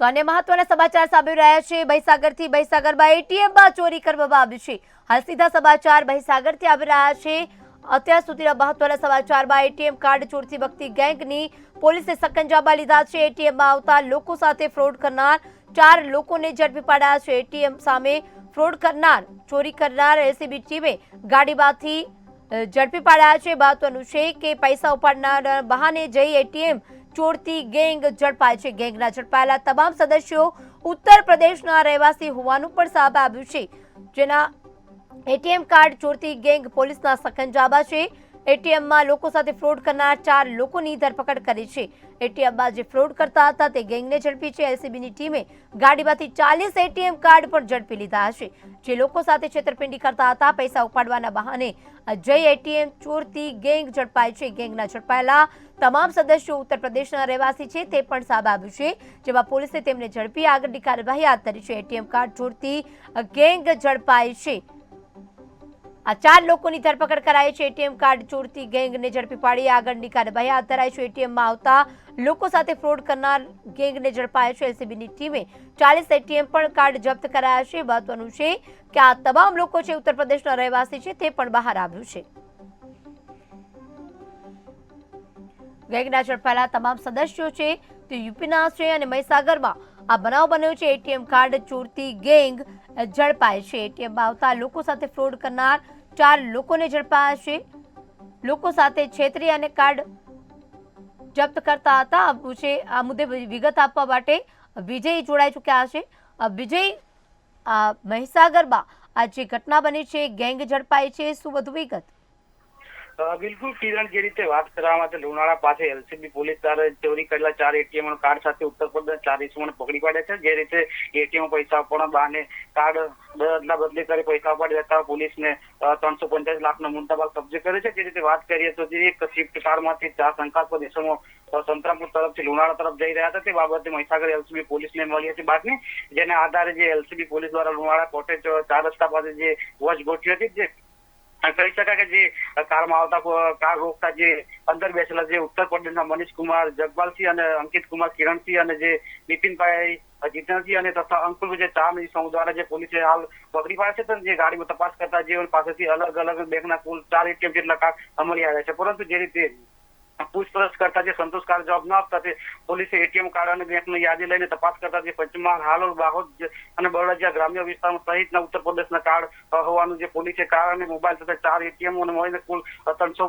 તો અન્ય મહત્વના સમાચાર સાંભળી રહ્યા છે. ભહીસાગરથી એટીએમ એટીએમમાં ચોરી કરવામાં આવી છે. હાલ સીધા સમાચાર ભહીસાગરથી આવી રહ્યા છે. અત્યાર સુધીના મહત્વના સમાચારમાં એટીએમ કાર્ડ ચોરતી વખતે ગેંગની પોલીસે સકંજામાં લીધા છે. એટીએમમાં આવતા લોકો સાથે ફ્રોડ કરનાર ચાર લોકોને ઝડપી પાડ્યા છે. એટીએમ સામે ફ્રોડ કરનાર, ચોરી કરનાર એસીબી ટીમે ગાડીમાંથી ઝડપી પાડ્યા છે. મહત્વનું છે કે પૈસા ઉપાડનાર બહાને જઈ એટીએમ ચોરતી ગેંગ ઝડપાય છે. ગેંગના ઝડપાયેલા તમામ સદસ્યો ઉત્તર પ્રદેશના રહેવાસી હોવાનું પણ સામે આવ્યું છે. જેના એટીએમ કાર્ડ ચોરતી ગેંગ પોલીસના સખંજાબા છે. એટીએમમાં લોકો સાથે ફ્રોડ કરનાર ચાર લોકોની ધરપકડ કરી છે. એટીએમમાં જે ફ્રોડ કરતા હતા તે ગેંગને ઝડપી છે. એલસીબીની ટીમે ગાડીમાંથી ચાલીસ એટીએમ કાર્ડ પણ ઝડપી લીધા છે જે લોકો સાથે છેતરપિંડી કરતા હતા, પૈસા ઉપાડવાના બહાને જય એટીએમ ચોરતી ગેંગ ઝડપાય છે. ગેંગના ઝડપાયેલા તમામ સદસ્યો ઉત્તર પ્રદેશના રહેવાસી છે, તે પણ સાબ આવ્યું છે, જેમાં પોલીસે તેમને ઝડપી આગળની કાર્યવાહી હાથ ધરી છે. એટીએમ કાર્ડ ચોરતી ગેંગ ઝડપાય છે. આ ચાર લોકોની ધરપકડ કરાઈ છે. એટીએમ કાર્ડ ચોરતી ગેંગને ઝડપી પાડી. આગળની કાર્યવાહી હાથ ધરાઈ છે. એટીએમમાં આવતા લોકો સાથે ફ્રોડ કરનાર ગેંગને ઝડપાય છે. એલસીબીની ટીમે ચાલીસ એટીએમ પણ કાર્ડ જપ્ત કરાયા છે. મહત્વનું છે કે આ તમામ લોકો છે ઉત્તર પ્રદેશના રહેવાસી છે, તે પણ બહાર આવ્યું છે. ગેંગના ઝડપાયેલા તમામ સદસ્યો છે, તે યુપીના છે અને મહીસાગરમાં આ બનાવ બન્યો છે. એટીએમ કાર્ડ ચોરતી ગેંગ ઝડપાય છે. એટીએમમાં આવતા લોકો સાથે ફ્રોડ કરનાર ચાર લોકોને ઝડપાયા છે. લોકો સાથે છેતરી અને કાર્ડ જપ્ત કરતા હતા. આ આ મુદ્દે વિગત આપવા માટે વિજય જોડાઈ ચૂક્યા છે. વિજય મહીસાગરમાં આ જે ઘટના બની છે, ગેંગ ઝડપાઈ છે. શું વધુ વિગત? બિલકુલ કિરણ જે રીતે વાત કરવામાં આવે લુણાળા પાસે એલસીબી પોલીસ દ્વારા ચોરી કરેલા ચાર એટીએમ કાર્ડ સાથે ઉત્તર પ્રદેશ ચાર ઇસમોને પકડી પાડ્યા છે. જે રીતે એટીએમ પૈસા આપવાના બહાને કાર્ડ બદલા બદલી કરી પૈસા ઉપાડી દેતા પોલીસને ત્રણસો પંચાસ લાખનો મુદ્દામાલ કબજે કરે છે. જે રીતે વાત કરીએ તો એક સ્વિફ્ટ કારમાંથી ચાર શંકાસ્પદ ઇસમો સંતરામપુર તરફથી લુણાળા તરફ જઈ રહ્યા હતા. તે બાબતે મહીસાગર એલસીબી પોલીસને મળી હતી બાતમી, જેના આધારે જે એલસીબી પોલીસ દ્વારા લુણાળા કોટેજ ચાર રસ્તા પાસે જે વોચ ગોઠવી હતી, જે કહી શકાય કે જે કારમાં આવતા કાર રોકતા જે અંદર બેસેલા જે ઉત્તર પ્રદેશના મનીષ કુમાર, જગપાલસિંહ અને અંકિત કુમાર, કિરણસિંહ અને જે નીતિનભાઈ જીતનસિંહ અને તથા અંકુર જે ચાર સમૂહ દ્વારા જે પોલીસે હાલ પકડી પાડે છે તો જે ગાડીમાં તપાસ કરતા જે પાસેથી અલગ અલગ બેંકના કુલ ચાર એટીએમ જેટલા કાર અમલી આવ્યા છે. પરંતુ જે રીતે પૂછપરછ કરતા જે સંતોષકારક જવાબ ન આપતા તે પોલીસે એટીએમ કાર્ડ અને બેંકની યાદી લઈને તપાસ કરતા જે પંચમહાલ હાલોલ દાહોદ અને બરોડા ગ્રામ્ય વિસ્તારમાં સહિતના ઉત્તર પ્રદેશના કાર્ડ હોવાનું જે પોલીસે કાર અને મોબાઈલ તથા ચાર એટીએમ મળીને કુલ ત્રણસો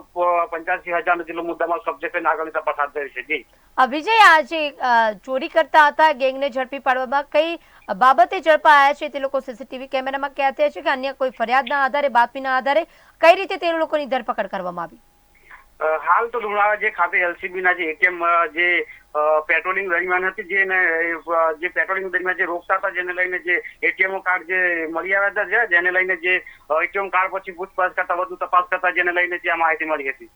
પંચ્યાસી હજારનો જેટલો મુદ્દામાં કબજે કરીને આગળની તપાસ હાથ ધરી છે. જી. અ, વિજય આ જે ચોરી કરતા હતા ગેંગને ઝડપી પાડવામાં કઈ બાબતે ઝડપાયા છે તે લોકો સીસીટીવી કેમેરામાં કહેતા છે કે અન્ય કોઈ ફરિયાદના આધારે બાતમીના આધારે કઈ રીતે તે લોકોની ધરપકડ કરવામાં આવી? હાલ તો લુણાવાડા જે ખાતે એલસીબી ના જે એટીએમ જે પેટ્રોલિંગ દરમિયાન હતી જેને જે પેટ્રોલિંગ દરમિયાન જે રોકતા હતા, જેને લઈને જે એટીએમ કાર્ડ જે મળી આવ્યા હતા જેને લઈને જે એટીએમ કાર્ડ પછી પૂછપરછ કરતા, વધુ તપાસ કરતા, જેને લઈને જે માહિતી મળી હતી.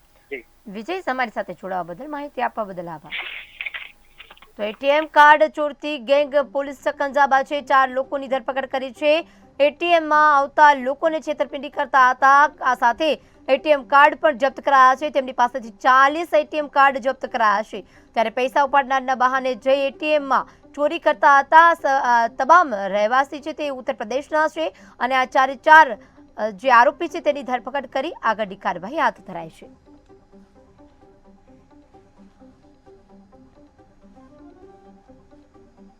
વિજય, તમારી સાથે જોડાવા બદલ માહિતી આપવા બદલ આભાર. તો એટીએમ કાર્ડ ચોરતી ગેંગ પોલીસ સકંજાબા છે, ચાર લોકોની ધરપકડ કરી છે. એટીએમમાં આવતા લોકોને છેતરપિંડી કરતા હતા. આ સાથે એટીએમ કાર્ડ પણ જપ્ત કરાયા છે. તેમની પાસેથી ચાલીસ એટીએમ કાર્ડ જપ્ત કરાયા છે. ત્યારે પૈસા ઉપાડનારના બહાને જઈ એટીએમમાં ચોરી કરતા હતા. તમામ રહેવાસી છે તે ઉત્તર પ્રદેશના છે અને આ ચારે ચાર જે આરોપી છે તેની ધરપકડ કરી આગળની કાર્યવાહી હાથ ધરાય છે.